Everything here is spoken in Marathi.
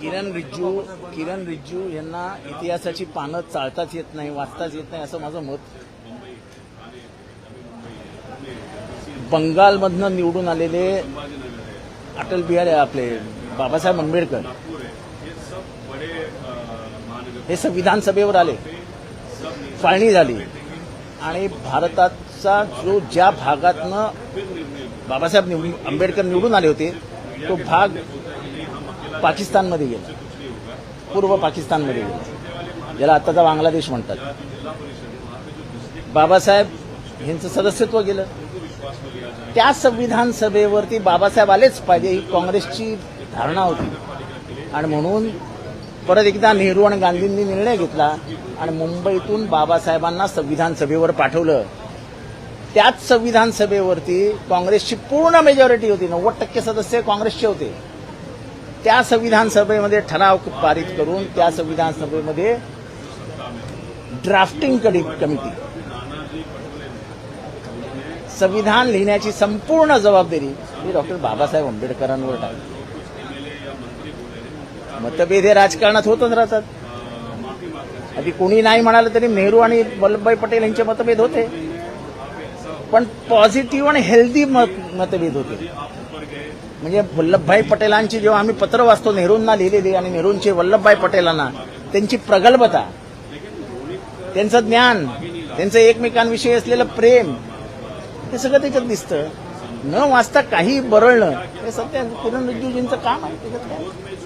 किरण रिज्जू किरण रिज्जू यांना इतिहासाची पानं चाळताच येत नाही वाचताच येत नाही असं माझं मत. बंगालमधनं निवडून आलेले अटल बिहारी आपले बाबासाहेब आंबेडकर हे संविधान सभेवर आले. फाळणी झाली. आणि भारताचा जो ज्या भागातनं बाबासाहेब निवडून आंबेडकर निवडून आले होते तो भाग पाकिस्तानमध्ये गेला. पूर्व पाकिस्तानमध्ये गेला. ज्याला आत्ताचा बांगलादेश म्हणतात. बाबासाहेब यांचं सदस्यत्व गेलं. त्या संविधान सभेवरती बाबासाहेब आलेच पाहिजे ही काँग्रेसची धारणा होती. आणि म्हणून परत एकदा नेहरू आणि गांधींनी निर्णय घेतला आणि मुंबईतून बाबासाहेबांना संविधान सभेवर पाठवलं. त्याच संविधान सभेवरती काँग्रेसची पूर्ण मेजॉरिटी होती. नव्वद टक्के सदस्य काँग्रेसचे होते. त्या संविधान सभेमध्ये ठराव पारित करून त्या संविधान सभेमध्ये ड्राफ्टिंग कमिटी. संविधान लिहिण्याची संपूर्ण जबाबदारी ही डॉक्टर बाबासाहेब आंबेडकरांवर टाकली. मतभेद हे राजकारणात होतच राहतात. आधी कोणी नाही म्हणालं तरी नेहरू आणि वल्लभभाई पटेल यांचे मतभेद होते. पण पॉझिटिव्ह आणि हेल्दी मत मतभेद होते. म्हणजे वल्लभभाई पटेलांची जेव्हा आम्ही पत्र वाचतो नेहरूंना लिहिलेली आणि नेहरूंची वल्लभभाई पटेलांना त्यांची प्रगल्भता त्यांचं ज्ञान त्यांचं एकमेकांविषयी असलेलं प्रेम हे सगळं त्याच्यात दिसतं. न वाचता काही बरळणं हे सध्या किरण रिजिजूंचं काम आहे. त्याच्यात काय?